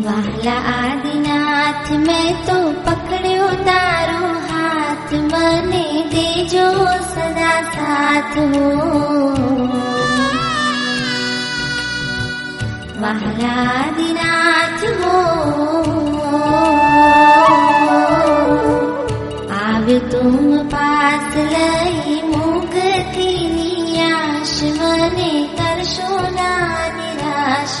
वाला आदिनाथ मैं तो पकड़ो तारो हा मने सदा साथ हो। वाला आदिनाथ हो। आव तुम पास लई आसी थी आश मने दर्शो नादिनाश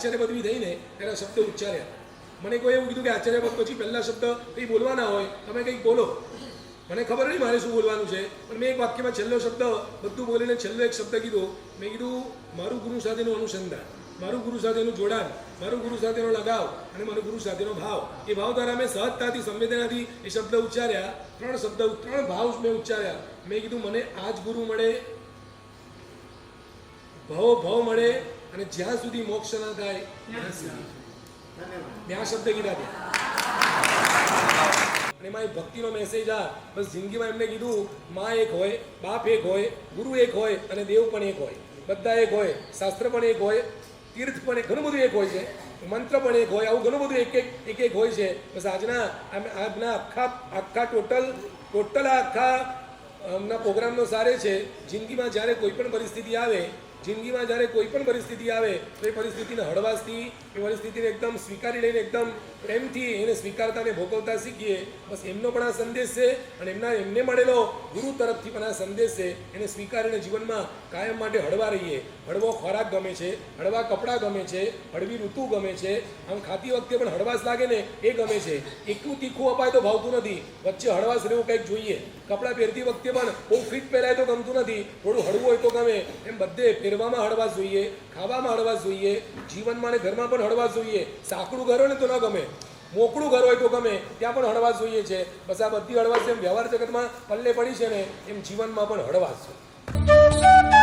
આચાર્ય પદવી થઈ ને શબ્દ ઉચ્ચાર્યા. મને કોઈ એવું કીધું કે આચાર્ય પછી પહેલા શબ્દ કંઈ બોલવાના હોય, તમે કંઈક બોલો. મને ખબર નહીં મારે શું બોલવાનું છે, પણ મેં એક વાક્યમાં છેલ્લો શબ્દ, બધું બોલીને છેલ્લો એક શબ્દ કીધો. મેં કીધું, મારું ગુરુ સાથેનું અનુસંધાન, મારું ગુરુ સાથેનું જોડાણ, મારું ગુરુ સાથેનો લગાવ અને મારું ગુરુ સાથેનો ભાવ. એ ભાવ દ્વારા મેં સહજતાથી, સંવેદનાથી એ શબ્દ ઉચ્ચાર્યા. ત્રણ શબ્દ, ત્રણ ભાવ મેં ઉચ્ચાર્યા. મેં કીધું, મને આ જ ગુરુ મળે, ભવ ભવ મળે અને જ્યાં સુધી મોક્ષ ના થાય, ત્યાં શબ્દ કીધા ત્યાં અને એમાં ભક્તિનો મેસેજ આ. બસ જિંદગીમાં એમને કીધું, માં એક હોય, બાપ એક હોય, ગુરુ એક હોય, અને દેવ પણ એક હોય. બધા એક હોય, શાસ્ત્ર પણ એક હોય, તીર્થ પણ ઘણું બધું એક હોય છે. મંત્ર પણ એક હોય, આવું ઘણું બધું એક એક એક એક હોય છે. બસ આજના આજના આખા આખા ટોટલ ટોટલ આખા પ્રોગ્રામનો સારે છે. જિંદગીમાં જ્યારે કોઈ પણ પરિસ્થિતિ આવે જિંદગીમાં જ્યારે કોઈ પણ પરિસ્થિતિ આવે, તો એ પરિસ્થિતિને હળવાશથી, એ પરિસ્થિતિને એકદમ સ્વીકારી લઈને એકદમ પ્રેમથી એને સ્વીકારતા અને ભોગવતા શીખીએ. બસ એમનો પણ આ સંદેશ છે અને એમના એમને મળેલો ગુરુ તરફથી પણ આ સંદેશ છે. એને સ્વીકારીને જીવનમાં કાયમ માટે હળવા રહીએ. હળવો ખોરાક ગમે છે, હળવા કપડાં ગમે છે, હળવી ઋતુ ગમે છે, આમ ખાતી વખતે પણ હળવાશ લાગે ને એ ગમે છે. એકલું તીખું અપાય તો ભાવતું નથી. વચ્ચે હળવાશ રહેવું કંઈક જોઈએ. કપડાં પહેરતી વખતે પણ બહુ ફિટ પહેરાય તો ગમતું નથી. થોડું હળવું હોય તો ગમે. એમ બધે પહેરવામાં હળવા જોઈએ, ખાવામાં હળવા જોઈએ, જીવનમાં અને ઘરમાં પણ હળવા જોઈએ. સાંકડું ઘર હોય ને તો ન ગમે. મોકળું ઘર હોય તો ગમે. ત્યાં પણ હળવાશ જોઈએ છે. બસ આ બધી હળવાશ જેમ વ્યવહાર જગતમાં પલ્લે પડી છે ને, એમ જીવનમાં પણ હળવાશ છે.